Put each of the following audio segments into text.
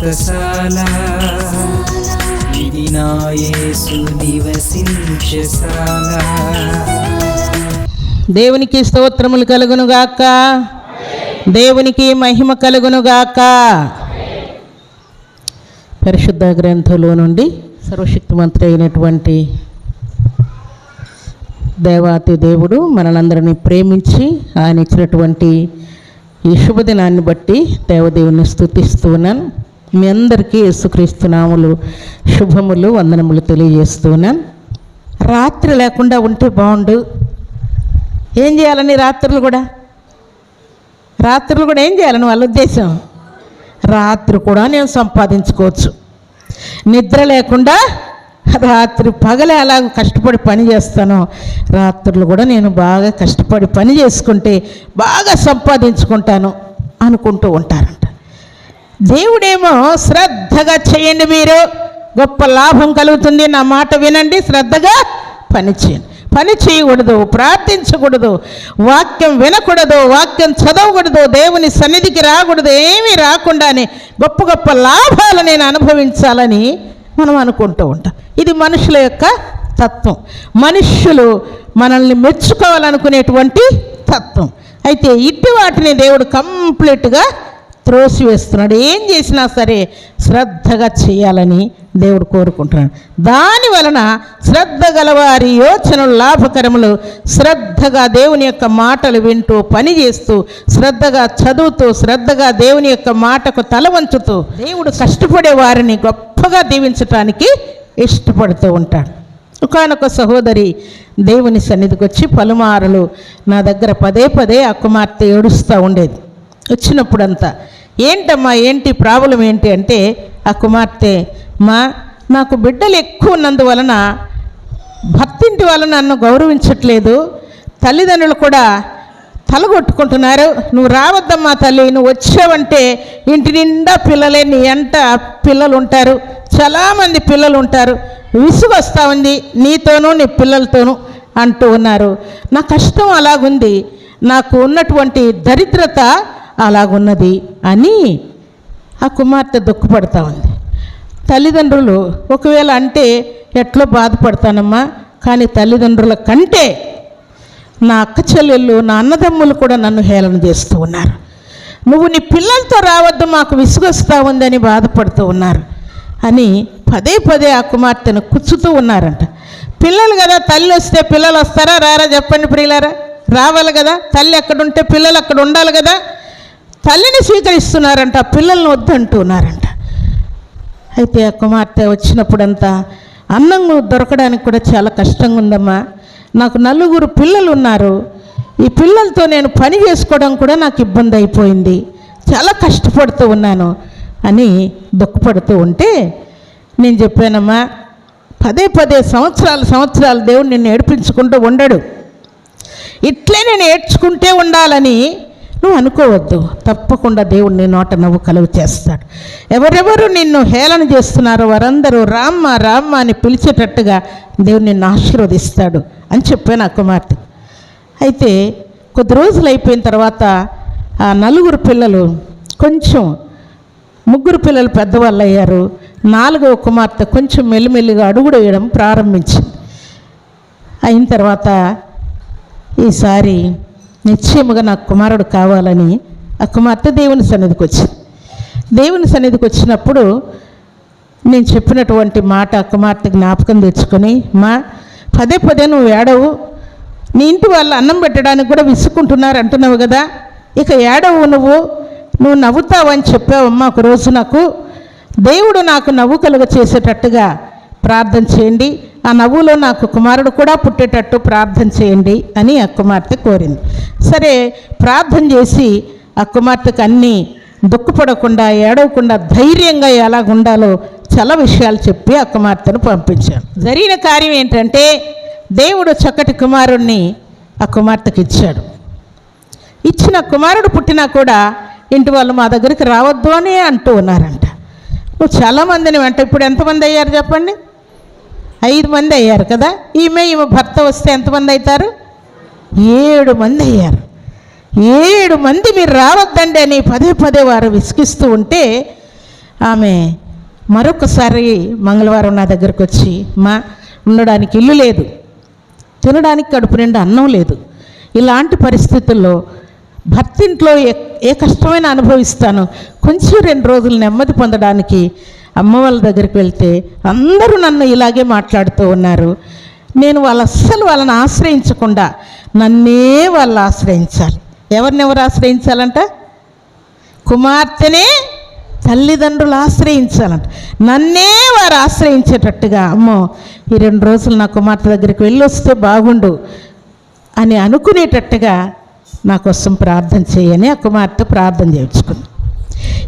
వ్రతశాల ఇది నా నివసించశాల దేవునికి స్తోత్రములు కలుగునుగాక దేవునికి మహిమ కలుగునుగాక పరిశుద్ధ గ్రంథంలో నుండి సర్వశక్తిమంతుడు అయినటువంటి దేవాతి దేవుడు మనలందరినీ ప్రేమించి ఆయన ఇచ్చినటువంటి ఈ శుభదినాన్ని బట్టి దేవదేవుని స్థుతిస్తున్నాను మీ అందరికీ యేసుక్రీస్తునాములు శుభములు వందనములు తెలియజేస్తున్నాను రాత్రి లేకుండా ఉంటే బాగుండు. ఏం చేయాలని రాత్రులు కూడా? రాత్రులు కూడా ఏం చేయాలని వాళ్ళ ఉద్దేశం? రాత్రి కూడా నేను సంపాదించుకోవచ్చు. నిద్ర లేకుండా రాత్రి పగలే అలా కష్టపడి పని చేస్తాను. రాత్రులు కూడా నేను బాగా కష్టపడి పని చేసుకుంటే బాగా సంపాదించుకుంటాను అనుకుంటూ ఉంటారంట దేవుడేమో శ్రద్ధగా చేయండి మీరు. గొప్ప లాభం కలుగుతుంది నా మాట వినండి శ్రద్ధగా పని చేయండి. పని చేయకూడదు ప్రార్థించకూడదు వాక్యం వినకూడదు వాక్యం చదవకూడదు దేవుని సన్నిధికి రాకూడదు ఏమీ రాకుండానే గొప్ప గొప్ప లాభాలు నేను అనుభవించాలని మనం అనుకుంటూ ఉంటాం. ఇది మనుషుల యొక్క తత్వం. మనుష్యులు మనల్ని మెచ్చుకోవాలనుకునేటువంటి తత్వం. అయితే ఇటు వాటిని దేవుడు కంప్లీట్గా త్రోసివేస్తున్నాడు. ఏం చేసినా సరే శ్రద్ధగా చేయాలని దేవుడు కోరుకుంటున్నాడు. దాని వలన శ్రద్ధ గలవారి యోచనలు లాభకరములు శ్రద్ధగా దేవుని యొక్క మాటలు వింటూ పని చేస్తూ శ్రద్ధగా చదువుతూ శ్రద్ధగా దేవుని యొక్క మాటకు తల వంచుతూ దేవుడు కష్టపడే వారిని గొప్పగా దీవించటానికి ఇష్టపడుతూ ఉంటాడు. ఒకనొక సహోదరి దేవుని సన్నిధికి వచ్చి పలుమారులు నా దగ్గర పదే పదే ఆ కుమార్తె ఏడుస్తూ ఉండేది. వచ్చినప్పుడంతా ఏంటమ్మా ఏంటి ప్రాబ్లం ఏంటి అంటే ఆ కుమార్తె మా నాకు బిడ్డలు ఎక్కువ ఉన్నందువలన భక్తింటి వాళ్ళు నన్ను గౌరవించట్లేదు. తల్లిదండ్రులు కూడా తలగొట్టుకుంటున్నారు. నువ్వు రావద్దమ్మా తల్లి నువ్వు వచ్చావంటే ఇంటి నిండా పిల్లలే నీ ఎంట పిల్లలు ఉంటారు చాలామంది పిల్లలు ఉంటారు విసుగు వస్తూ ఉంది నీతోనూ నీ పిల్లలతోనూ అంటూ ఉన్నారు. నా కష్టం అలాగుంది. నాకు ఉన్నటువంటి దరిద్రత అలాగున్నది అని ఆ కుమార్తె దుఃఖపడతా ఉంది. తల్లిదండ్రులు ఒకవేళ అంటే ఎట్లో బాధపడతానమ్మా కానీ తల్లిదండ్రుల కంటే నా అక్క చెల్లెళ్ళు నా అన్నదమ్ములు కూడా నన్ను హేళన చేస్తూ ఉన్నారు. నువ్వు నీ పిల్లలతో రావద్దు మాకు విసుగొస్తా ఉందని బాధపడుతూ ఉన్నారు అని పదే పదే ఆ కుమార్తెను కూర్చుతూ ఉన్నారంట. పిల్లలు కదా తల్లి వస్తే పిల్లలు వస్తారా? రారా చెప్పండి ప్రియులారా. రావాలి కదా తల్లి ఎక్కడుంటే పిల్లలు అక్కడ ఉండాలి కదా. తల్లిని స్వీకరిస్తున్నారంట పిల్లల్ని వద్దంటున్నారంట. అయితే ఆ కుమార్తె వచ్చినప్పుడంతా అన్నం దొరకడానికి కూడా చాలా కష్టంగా ఉందమ్మా నాకు నలుగురు పిల్లలు ఉన్నారు ఈ పిల్లలతో నేను పని చేసుకోవడం కూడా నాకు ఇబ్బంది అయిపోయింది చాలా కష్టపడుతూ ఉన్నాను అని దుఃఖపడుతూ ఉంటే నేను చెప్పానమ్మా పదే పదే సంవత్సరాలు సంవత్సరాలు దేవుడు నిన్ను ఏడిపించుకుంటూ ఉండడు. ఇట్లే నేను ఏడ్చుకుంటే ఉండాలని నువ్వు అనుకోవద్దు. తప్పకుండా దేవుడు నీ నోట నవ్వు కలుగు చేస్తాడు. ఎవరెవరు నిన్ను హేళన చేస్తున్నారో వారందరూ రామ్మ రామ్మ అని పిలిచేటట్టుగా దేవుడు నిన్ను ఆశీర్వదిస్తాడు అని చెప్పాను ఆ కుమార్తె. అయితే కొద్ది రోజులు అయిపోయిన తర్వాత ఆ నలుగురు పిల్లలు కొంచెం ముగ్గురు పిల్లలు పెద్దవాళ్ళు అయ్యారు. నాలుగవ కుమార్తె కొంచెం మెల్లిమెల్లిగా అడుగుడు వేయడం ప్రారంభించింది. అయిన తర్వాత ఈసారి నిశ్చయముగా నాకు కుమారుడు కావాలని ఆ కుమార్తె దేవుని సన్నిధికి వచ్చింది దేవుని సన్నిధికి వచ్చినప్పుడు నేను చెప్పినటువంటి మాట కుమార్తె జ్ఞాపకం తెచ్చుకొని మా పదే పదే నువ్వు ఏడవు. నీ ఇంటి వాళ్ళు అన్నం పెట్టడానికి కూడా విసుక్కుంటున్నారు అంటున్నావు కదా. ఇక ఏడవు నువ్వు. నువ్వు నవ్వుతావని చెప్పావమ్మా ఒక రోజు నాకు. దేవుడు నాకు నవ్వు కలుగ చేసేటట్టుగా ప్రార్థన చేయండి. ఆ నవ్వులో నాకు కుమారుడు కూడా పుట్టేటట్టు ప్రార్థన చేయండి అని ఆ కుమార్తె కోరింది. సరే ప్రార్థన చేసి ఆ కుమార్తెకు అన్నీ దుఃఖపడకుండా ఏడవకుండా ధైర్యంగా ఎలా ఉండాలో చాలా విషయాలు చెప్పి ఆ కుమార్తెను పంపించాను జరిగిన కార్యం ఏంటంటే దేవుడు చక్కటి కుమారుణ్ణి ఆ కుమార్తెకి ఇచ్చాడు. ఇచ్చిన కుమారుడు పుట్టినా కూడా ఇంటి వాళ్ళు మా దగ్గరికి రావద్దు అని అంటూ ఉన్నారంట. నువ్వు చాలామందిని వెంట ఇప్పుడు ఎంతమంది అయ్యారు చెప్పండి? ఐదు మంది అయ్యారు కదా? ఈమె ఈమె భర్త వస్తే ఎంతమంది అవుతారు? ఏడు మంది అయ్యారు. ఏడు మంది మీరు రావద్దండి అని పదే పదే వారు విసిగిస్తూ ఉంటే ఆమె మరొకసారి మంగళవారం నా దగ్గరకు వచ్చి మా ఉండడానికి ఇల్లు లేదు. తినడానికి కడుపు నిండా అన్నం లేదు. ఇలాంటి పరిస్థితుల్లో భర్తింట్లో ఏ ఏ కష్టమైన అనుభవిస్తాను. కొంచెం రెండు రోజులు నెమ్మది పొందడానికి అమ్మ వాళ్ళ దగ్గరికి వెళ్తే అందరూ నన్ను ఇలాగే మాట్లాడుతూ ఉన్నారు. నేను వాళ్ళు అస్సలు వాళ్ళని ఆశ్రయించకుండా నన్నే వాళ్ళు ఆశ్రయించాలి. ఎవరినెవరు ఆశ్రయించాలంట? కుమార్తెనే తల్లిదండ్రులు ఆశ్రయించాలంట. నన్నే వారు ఆశ్రయించేటట్టుగా అమ్మో ఈ రెండు రోజులు నా కుమార్తె దగ్గరికి వెళ్ళి వస్తే బాగుండు అని అనుకునేటట్టుగా నా కోసం ప్రార్థన చేయని ఆ కుమార్తె ప్రార్థన చేయించుకుంది.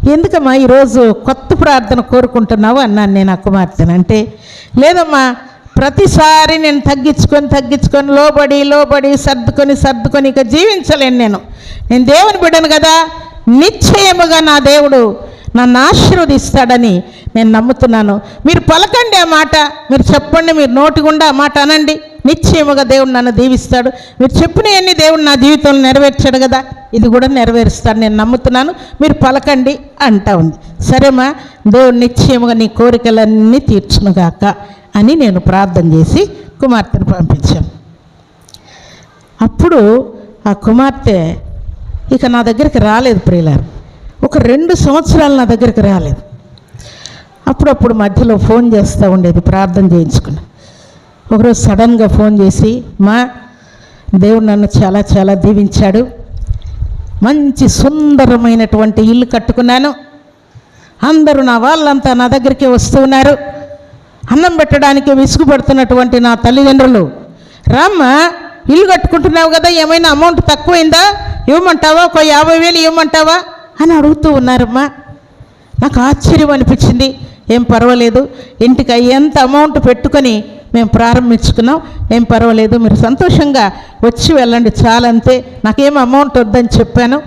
ఎందుకమ్మా ఈరోజు కొత్త ప్రార్థన కోరుకుంటున్నావు అన్నాను నేను ఆ కుమార్తెను. అంటే లేదమ్మా ప్రతిసారి నేను తగ్గించుకొని తగ్గించుకొని లోబడి లోబడి సర్దుకొని సర్దుకొని ఇక జీవించలేను నేను. నేను దేవుని బిడ్డను కదా నిశ్చయముగా నా దేవుడు నన్ను ఆశీర్వదిస్తాడని నేను నమ్ముతున్నాను. మీరు పలకండి ఆ మాట మీరు చెప్పండి మీరు నోటి గుండా ఆ మాట అనండి. నిశ్చయముగా దేవుడు నన్ను దీవిస్తాడు. మీరు చెప్పినవన్నీ దేవుడు నా జీవితంలో నెరవేర్చాడు కదా. ఇది కూడా నెరవేరుస్తాడు. నేను నమ్ముతున్నాను. మీరు పలకండి అంటా ఉంది. సరేమా దేవుడు నిశ్చయముగా నీ కోరికలన్నీ తీర్చునుగాక అని నేను ప్రార్థన చేసి కుమార్తెను పంపించాను. అప్పుడు ఆ కుమార్తె ఇక నా దగ్గరికి రాలేదు ప్రియులారు. ఒక రెండు సంవత్సరాలు నా దగ్గరికి రాలేదు. అప్పుడప్పుడు మధ్యలో ఫోన్ చేస్తూ ఉండేది. ప్రార్థన చేయించుకుని ఒకరోజు సడన్గా ఫోన్ చేసి మా దేవుడు నన్ను చాలా చాలా దీవించాడు. మంచి సుందరమైనటువంటి ఇల్లు కట్టుకున్నాను. అందరూ నా వాళ్ళంతా నా దగ్గరికి వస్తూ ఉన్నారు. అన్నం పెట్టడానికి విసుగుపడుతున్నటువంటి నా తల్లిదండ్రులు రామ్మ ఇల్లు కట్టుకుంటున్నావు కదా ఏమైనా అమౌంట్ తక్కువైందా? ఇవ్వమంటావా? ఒక యాభై వేలు ఇవ్వమంటావా? అని అడుగుతూ ఉన్నారమ్మా. నాకు ఆశ్చర్యం అనిపించింది. ఏం పర్వాలేదు ఇంటికి అయ్యేంత అమౌంట్ పెట్టుకొని మేము ప్రారంభించుకున్నాం. ఏం పర్వాలేదు మీరు సంతోషంగా వచ్చి వెళ్ళండి చాలంతే. నాకేం అమౌంట్ వద్దని చెప్పాను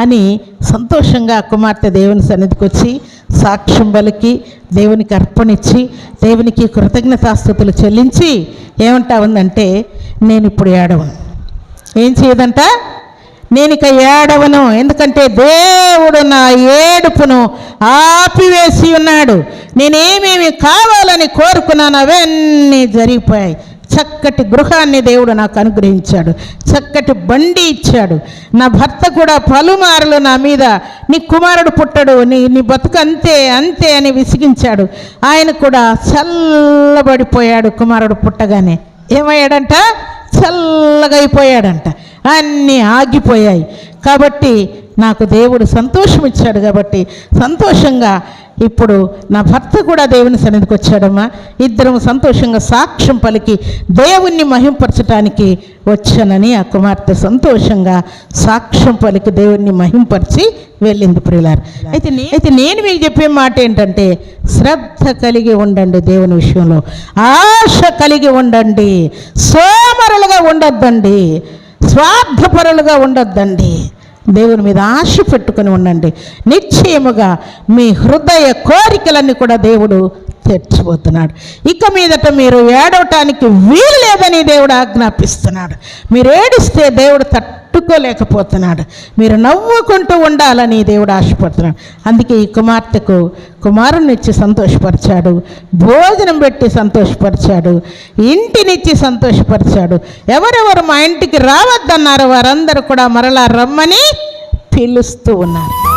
అని సంతోషంగా కుమార్తె దేవుని సన్నిధికి వచ్చి సాక్ష్యం బలికి దేవునికి అర్పణిచ్చి దేవునికి కృతజ్ఞతాస్థుతులు చెల్లించి ఏమంటా ఉందంటే నేను ఇప్పుడు ఏడవను. ఏం చేయదంట? నేను ఇక ఏడవను. ఎందుకంటే దేవుడు నా ఏడుపును ఆపివేసి ఉన్నాడు. నేనేమేమి కావాలని కోరుకున్నాను అవన్నీ జరిగిపోయాయి. చక్కటి గృహాన్ని దేవుడు నాకు అనుగ్రహించాడు. చక్కటి బండి ఇచ్చాడు. నా భర్త కూడా పలుమారులు నా మీద నీ కుమారుడు పుట్టడు నీ నీ బతుకు అంతే అంతే అని విసిగించాడు. ఆయన కూడా చల్లబడిపోయాడు కుమారుడు పుట్టగానే. ఏమయ్యాడంట? చల్లగా అయిపోయాడంట. అన్నీ ఆగిపోయాయి. కాబట్టి నాకు దేవుడు సంతోషం ఇచ్చాడు కాబట్టి సంతోషంగా ఇప్పుడు నా భర్త కూడా దేవుని సన్నిధికి వచ్చాడమ్మా. ఇద్దరం సంతోషంగా సాక్ష్యం పలికి దేవుణ్ణి మహింపరచడానికి వచ్చానని ఆ కుమార్తె సంతోషంగా సాక్ష్యం పలికి దేవుణ్ణి మహింపరిచి వెళ్ళింది ప్రియులారు. అయితే నే- అయితే నేను మీకు చెప్పే మాట ఏంటంటే శ్రద్ధ కలిగి ఉండండి దేవుని విషయంలో. ఆశ కలిగి ఉండండి. సోమరులుగా ఉండొద్దండి. స్వార్థపరులుగా ఉండొద్దండి. దేవుని మీద ఆశ పెట్టుకొని ఉండండి. నిశ్చయముగా మీ హృదయ కోరికలన్నీ కూడా దేవుడు తెచ్చిపోతున్నాడు ఇక మీదట మీరు ఏడవటానికి వీలు లేదని దేవుడు ఆజ్ఞాపిస్తున్నాడు. మీరు ఏడిస్తే దేవుడు తట్టుకోలేకపోతున్నాడు. మీరు నవ్వుకుంటూ ఉండాలని దేవుడు ఆశపడుతున్నాడు. అందుకే ఈ కుమార్తెకు కుమారునిచ్చి సంతోషపరిచాడు. భోజనం పెట్టి సంతోషపరిచాడు. ఇంటినిచ్చి సంతోషపరిచాడు. ఎవరెవరు మా ఇంటికి రావద్దన్నారో వారందరూ కూడా మరలా రమ్మని పిలుస్తూ ఉన్నారు.